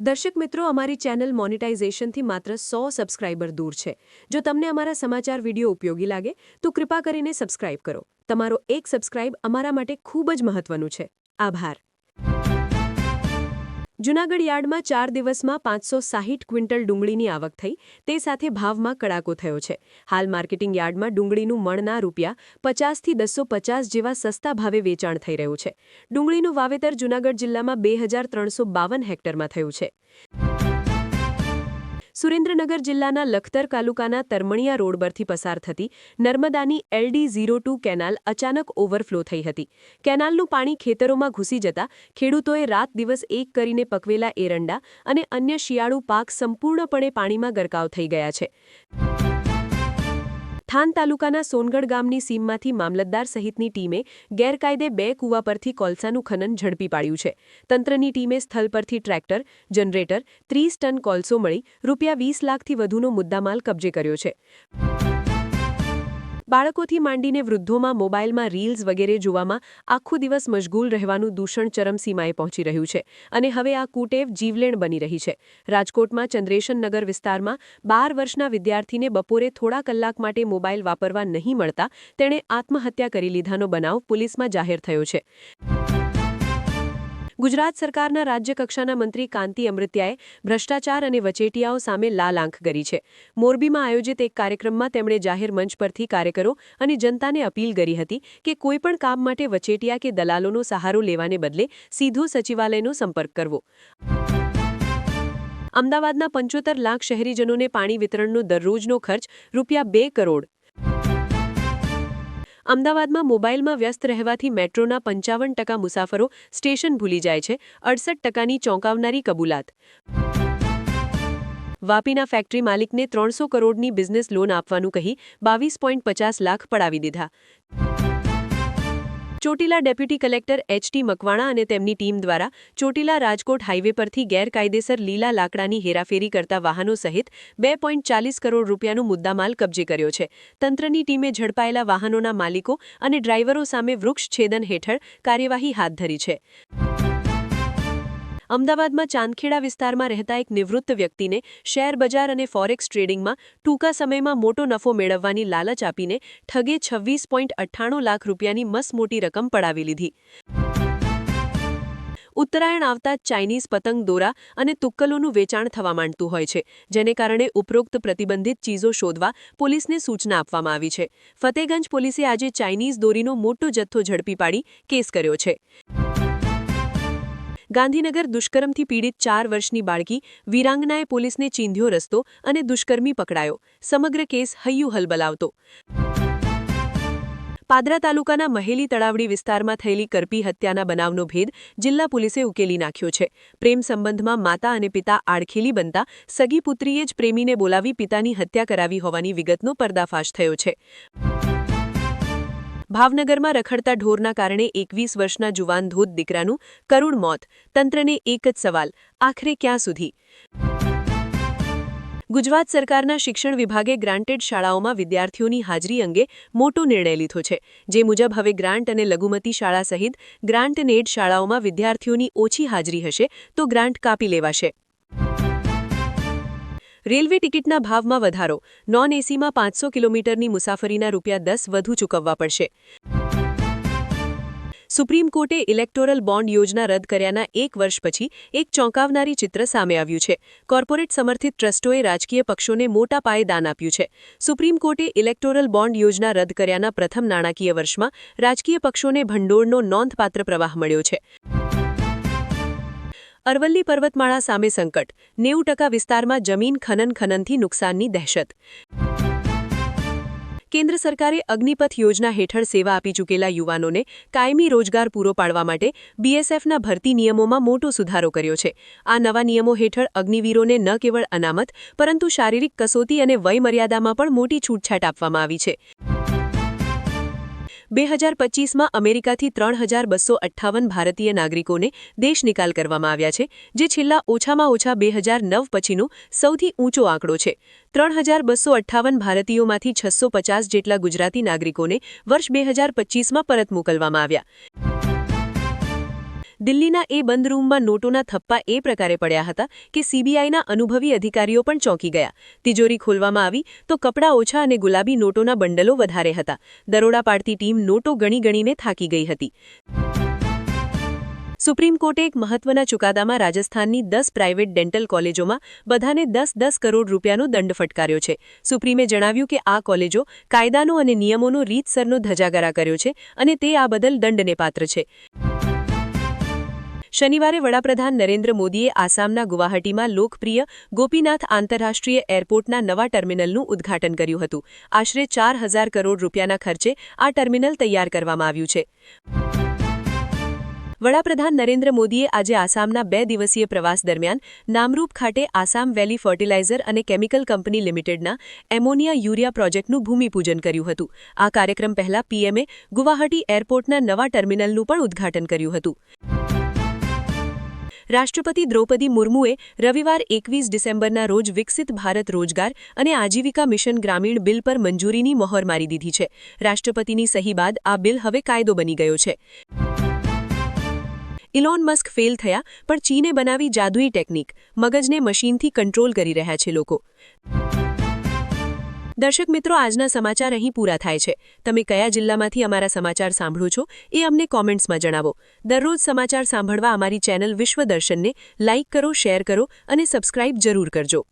દર્શક મિત્રો, અમારી ચેનલ મોનિટાઇઝેશનથી માત્ર સો સબસ્ક્રાઇબર દૂર છે. જો તમને અમારા સમાચાર વીડિયો ઉપયોગી લાગે, તો કૃપા કરીને સબસ્ક્રાઇબ કરો. તમારો એક સબસ્ક્રાઇબ અમારા માટે ખૂબ જ મહત્વનું છે. આભાર. જૂનાગઢ યાર્ડમાં ચાર દિવસમાં પાંચસો સાહીઠ ક્વિન્ટલ ડુંગળીની આવક થઈ, તે સાથે ભાવમાં કડાકો થયો છે. હાલ માર્કેટિંગ યાર્ડમાં ડુંગળીનું મણના રૂપિયા પચાસથી દસો પચાસ જેવા સસ્તા ભાવે વેચાણ થઈ રહ્યું છે. ડુંગળીનું વાવેતર જૂનાગઢ જિલ્લામાં બે હેક્ટરમાં થયું છે. સુરેન્દ્રનગર જિલ્લાના લખતર તાલુકાના તરમણિયા રોડ પરથી પસાર થતી નર્મદાની એલડી ઝીરો ટુ કેનાલ અચાનક ઓવરફ્લો થઈ હતી. કેનાલનું પાણી ખેતરોમાં ઘૂસી જતા ખેડૂતોએ રાત દિવસ એક કરીને પકવેલા એરંડા અને અન્ય શિયાળુ પાક સંપૂર્ણપણે પાણીમાં ગરકાવ થઈ ગયા છે. થાન તાલુકાના સોનગઢ ગામની સીમમાંથી મામલતદાર સહિતની ટીમે ગેરકાયદે બે કૂવા પરથી કોલસાનું ખનન ઝડપી પાડ્યું છે. તંત્રની ટીમે સ્થળ પરથી ટ્રેક્ટર, જનરેટર, ત્રીસ ટન કોલસો મળી રૂપિયા વીસ લાખથી વધુનો મુદ્દામાલ કબજે કર્યો છે. બાળકોથી માંડીને વૃદ્ધોમાં મોબાઈલમાં રીલ્સ વગેરે જોવામાં આખો દિવસ મશગુલ રહેવાનું દૂષણ ચરમસીમાએ પહોંચી રહ્યું છે અને હવે આ કુટેવ જીવલેણ બની રહી છે. રાજકોટમાં ચંદ્રેશન નગર વિસ્તારમાં બાર વર્ષના વિદ્યાર્થીને બપોરે થોડા કલાક માટે મોબાઈલ વાપરવા નહીં મળતા તેણે આત્મહત્યા કરી લીધાનો બનાવ પોલીસમાં જાહેર થયો છે. ગુજરાત સરકારના રાજ્યકક્ષાના મંત્રી કાંતિ અમૃત્યાએ ભ્રષ્ટાચાર અને વચેટિયાઓ સામે લાલ આંખ કરી છે. મોરબીમાં આયોજિત એક કાર્યક્રમમાં તેમણે જાહેર મંચ પરથી કાર્યકરો અને જનતાને અપીલ કરી હતી કે કોઈપણ કામ માટે વચેટિયા કે દલાલોનો સહારો લેવાને બદલે સીધો સચિવાલયનો સંપર્ક કરવો. અમદાવાદના પંચોતેર લાખ શહેરીજનોને પાણી વિતરણનો દરરોજનો ખર્ચ રૂપિયા બે કરોડ અમદાવાદમાં મોબાઈલમાં વ્યસ્ત રહેવાથી મેટ્રોના પંચાવન ટકા મુસાફરો સ્ટેશન ભૂલી જાય છે, અડસઠ ટકાની ચોંકાવનારી કબૂલાત. વાપીના ફેક્ટરી માલિકને ત્રણસો કરોડની બિઝનેસ લોન આપવાનું કહી બાવીસ પોઈન્ટ પચાસ લાખ પડાવી દીધા. Chotila deputy collector HT Makwana અને તેમની ટીમ દ્વારા ચોટીલા રાજકોટ હાઈવે પરથી ગેરકાયદેસર લીલા લાકડાની હેરાફેરી કરતા વાહનો સહિત બે કરોડ રૂપિયાનો મુદ્દામાલ કબજે કર્યો છે. તંત્રની ટીમે ઝડપાયેલા વાહનોના માલિકો અને ડ્રાઈવરો સામે વૃક્ષ છેદન હેઠળ કાર્યવાહી હાથ ધરી છે. અમદાવાદમાં ચાંદખેડા વિસ્તારમાં રહેતા એક નિવૃત્ત વ્યક્તિને શેર બજાર અને ફોરેક્સ ટ્રેડિંગમાં ટૂંકા સમયમાં મોટો નફો મેળવવાની લાલચ આપીને ઠગે છવ્વીસ લાખ રૂપિયાની મસમોટી રકમ પડાવી લીધી. ઉત્તરાયણ આવતા ચાઇનીઝ પતંગ દોરા અને તુક્કલોનું વેચાણ થવા માંડતું હોય છે, જેને કારણે ઉપરોક્ત પ્રતિબંધિત ચીજો શોધવા પોલીસને સૂચના આપવામાં આવી છે. ફતેગંજ પોલીસે આજે ચાઇનીઝ દોરીનો મોટો જથ્થો ઝડપી પાડી કેસ કર્યો છે. ગાંધીનગર દુષ્કર્મથી પીડિત ચાર વર્ષની બાળકી વીરાંગનાએ પોલીસને ચીંધ્યો રસ્તો અને દુષ્કર્મી પકડાયો. સમગ્ર કેસ હૈયું હલબલાવતો. પાદરા તાલુકાના મહેલી તળાવડી વિસ્તારમાં થયેલી કરપી હત્યાના બનાવનો ભેદ જિલ્લા પોલીસે ઉકેલી નાખ્યો છે. પ્રેમ સંબંધમાં માતા અને પિતા આડખેલી બનતા સગી પુત્રીએ જ પ્રેમીને બોલાવી પિતાની હત્યા કરાવી હોવાની વિગતનો પર્દાફાશ થયો છે. ભાવનગરમાં રખડતા ઢોરના કારણે એકવીસ વર્ષના જુવાન ધોધ દીકરાનું કરુણ મોત. તંત્રને એક જ સવાલ, આખરે ક્યાં સુધી? ગુજરાત સરકારના શિક્ષણ વિભાગે ગ્રાન્ટેડ શાળાઓમાં વિદ્યાર્થીઓની હાજરી અંગે મોટો નિર્ણય લીધો છે. જે મુજબ હવે ગ્રાન્ટ અને લઘુમતી શાળા સહિત ગ્રાન્ટ નેડ શાળાઓમાં વિદ્યાર્થીઓની ઓછી હાજરી હશે તો ગ્રાન્ટ કાપી લેવાશે. રેલવે ટિકિટના ભાવમાં વધારો. નોન એસીમાં પાંચસો કિલોમીટરની મુસાફરીના રૂપિયા દસ વધુ ચૂકવવા પડશે. સુપ્રીમ કોર્ટે ઇલેક્ટોરલ બોન્ડ યોજના રદ કર્યાના એક વર્ષ પછી એક ચોંકાવનારી ચિત્ર સામે આવ્યું છે. કોર્પોરેટ સમર્થિત ટ્રસ્ટોએ રાજકીય પક્ષોને મોટા પાયે દાન આપ્યું છે. સુપ્રીમ કોર્ટે ઇલેક્ટોરલ બોન્ડ યોજના રદ કર્યાના પ્રથમ નાણાકીય વર્ષમાં રાજકીય પક્ષોને ભંડોળનો નોંધપાત્ર પ્રવાહ મળ્યો છે. અરવલ્લી પર્વતમાળા સામે સંકટ. નેવું ટકા વિસ્તારમાં જમીન ખનન ખનનથી નુકસાનની દહેશત. કેન્દ્ર સરકારે અગ્નિપથ યોજના હેઠળ સેવા આપી ચૂકેલા યુવાનોને કાયમી રોજગાર પૂરો પાડવા માટે બીએસએફના ભરતી નિયમોમાં મોટો સુધારો કર્યો છે. આ નવા નિયમો હેઠળ અગ્નિવીરોને ન કેવળ અનામત, પરંતુ શારીરિક કસોટી અને વયમર્યાદામાં પણ મોટી છૂટછાટ આપવામાં આવી છે. બે હજાર પચીસમાં અમેરિકાથી ત્રણ હજાર બસો અઠ્ઠાવન ભારતીય નાગરિકોને દેશ નિકાલ કરવામાં આવ્યા છે, જે છેલ્લા ઓછામાં ઓછા બે હજાર નવ પછીનો સૌથી ઊંચો આંકડો છે. ત્રણ હજાર બસો અઠ્ઠાવન ભારતીયોમાંથી છસો પચાસ જેટલા ગુજરાતી નાગરિકોને વર્ષ બે હજાર પચીસમાં પરત મોકલવામાં આવ્યા. દિલ્હીના એ બંધ રૂમમાં નોટોના થપ્પા એ પ્રકારે પડ્યા હતા કે સીબીઆઈના અનુભવી અધિકારીઓ પણ ચોંકી ગયા. તિજોરી ખોલવામાં આવી તો કપડાં ઓછા અને ગુલાબી નોટોના બંડલો વધારે હતા. દરોડા પાડતી ટીમ નોટો ગણી ગણીને થાકી ગઈ હતી. સુપ્રીમ કોર્ટે એક મહત્વના ચુકાદામાં રાજસ્થાનની દસ પ્રાઇવેટ ડેન્ટલ કોલેજોમાં બધાને દસ દસ કરોડ રૂપિયાનો દંડ ફટકાર્યો છે. સુપ્રીમે જણાવ્યું કે આ કોલેજો કાયદાનો અને નિયમોનો રીતસરનો ધજાગરા કર્યો છે અને તે આ બદલ દંડને પાત્ર છે. શનિવારે વડાપ્રધાન નરેન્દ્ર મોદીએ આસામના ગુવાહાટીમાં લોકપ્રિય ગોપીનાથ આંતરરાષ્ટ્રીય એરપોર્ટના નવા ટર્મિનલનું ઉદ્ઘાટન કર્યું હતું. આશરે ચાર હજાર કરોડ રૂપિયાના ખર્ચે આ ટર્મિનલ તૈયાર કરવામાં આવ્યું છે. વડાપ્રધાન નરેન્દ્ર મોદીએ આજે આસામના બે દિવસીય પ્રવાસ દરમિયાન નામરૂપ ખાતે આસામ વેલી ફર્ટિલાઇઝર અને કેમિકલ કંપની લિમિટેડના એમોનિયા યુરિયા પ્રોજેક્ટનું ભૂમિપૂજન કર્યું હતું. આ કાર્યક્રમ પહેલા પીએમએ ગુવાહાટી એરપોર્ટના નવા ટર્મિનલનું પણ ઉદ્ઘાટન કર્યું હતું. રાષ્ટ્રપતિ દ્રૌપદી મુર્મુએ રવિવાર એકવીસ ડિસેમ્બરના રોજ વિકસિત ભારત રોજગાર અને આજીવિકા મિશન ગ્રામીણ બિલ પર મંજૂરીની મહોર મારી દીધી છે. રાષ્ટ્રપતિની સહી બાદ આ બિલ હવે કાયદો બની ગયો છે. ઇલોન મસ્ક ફેલ થયા, પણ ચીને બનાવી જાદુઈ ટેકનિક, મગજને મશીનથી કંટ્રોલ કરી રહ્યા છે લોકો. દર્શક મિત્રો, આજના સમાચાર અહીં પૂરા થાય છે. તમે કયા જિલ્લામાંથી અમારા સમાચાર સાંભળો છો, એ અમને કોમેન્ટ્સમાં જણાવો. દરરોજ સમાચાર સાંભળવા અમારી ચેનલ વિશ્વદર્શનને લાઇક કરો, શેર કરો અને સબસ્ક્રાઇબ જરૂર કરજો.